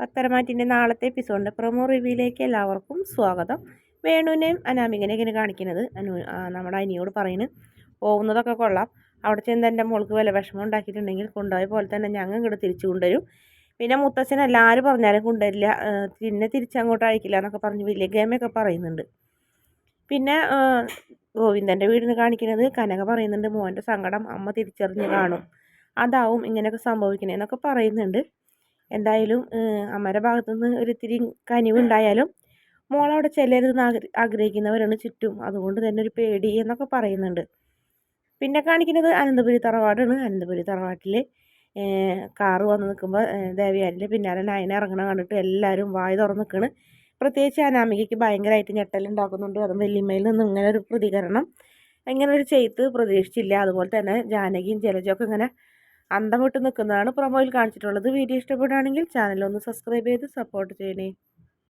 പത്തരമാറ്റിന്റെ നാളത്തെ എപ്പിസോഡിന്റെ പ്രൊമോ റിവ്യൂയിലേക്ക് എല്ലാവർക്കും സ്വാഗതം. വേണുവിനെയും അനാമികനെ ഇങ്ങനെ കാണിക്കുന്നത്. അനു നമ്മുടെ അനിയോട് പറയുന്നു പോകുന്നതൊക്കെ കൊള്ളാം. അവിടെ ചെന്ന് എന്റെ മോൾക്ക് വില വിഷമം ഉണ്ടാക്കിയിട്ടുണ്ടെങ്കിൽ കൊണ്ടുപോയ പോലെ തന്നെ ഞങ്ങൾ ഇങ്ങോട്ട് തിരിച്ചു കൊണ്ടുവരും. പിന്നെ മുത്തച്ഛൻ എല്ലാവരും പറഞ്ഞാലും കൊണ്ടുവരില്ല. പിന്നെ തിരിച്ചങ്ങോട്ട് അയക്കില്ല എന്നൊക്കെ പറഞ്ഞ് വലിയ ഗെയിമൊക്കെ പറയുന്നുണ്ട്. പിന്നെ ഗോവിന്ദന്റെ വീടിന് കാണിക്കുന്നത് കനക പറയുന്നുണ്ട് മോന്റെ സങ്കടം അമ്മ തിരിച്ചറിഞ്ഞ് കാണും. അതാവും ഇങ്ങനെയൊക്കെ സംഭവിക്കണേ എന്നൊക്കെ പറയുന്നുണ്ട്. എന്തായാലും അമ്മയുടെ ഭാഗത്തുനിന്ന് ഒരിത്തിരി കനിവുണ്ടായാലും മോളവിടെ ചെല്ലരുതെന്ന് ആഗ്ര- ആഗ്രഹിക്കുന്നവരാണ് ചുറ്റും. അതുകൊണ്ട് തന്നെ ഒരു പേടി എന്നൊക്കെ പറയുന്നുണ്ട്. പിന്നെ കാണിക്കുന്നത് അനന്തപുരി തറവാടാണ്. അനന്തപുരി തറവാട്ടിൽ കാറ് വന്ന് നിൽക്കുമ്പോൾ ദേവിയാലിന്റെ പിന്നാലെ നയന ഇറങ്ങണ കണ്ടിട്ട് എല്ലാവരും വായ തുറന്ന് നിൽക്കണ് പ്രത്യേകിച്ച് അനാമികയ്ക്ക് ഭയങ്കരമായിട്ട് ഞെട്ടലുണ്ടാക്കുന്നുണ്ട് അതും വല്യമ്മയിൽ നിന്ന് ഇങ്ങനെ ഒരു പ്രതികരണം ഇങ്ങനെ ഒരു ചെയ്ത്ത് പ്രതീക്ഷിച്ചില്ല. അതുപോലെ തന്നെ ജാനകിയും ജലജയൊക്കെ ഇങ്ങനെ അന്തം വിട്ട് നിൽക്കുന്നതാണ് പ്രൊമോയിൽ കാണിച്ചിട്ടുള്ളത്. വീഡിയോ ഇഷ്ടപ്പെടുകയാണെങ്കിൽ ചാനൽ ഒന്ന് സബ്സ്ക്രൈബ് ചെയ്ത് സപ്പോർട്ട് ചെയ്യണേ.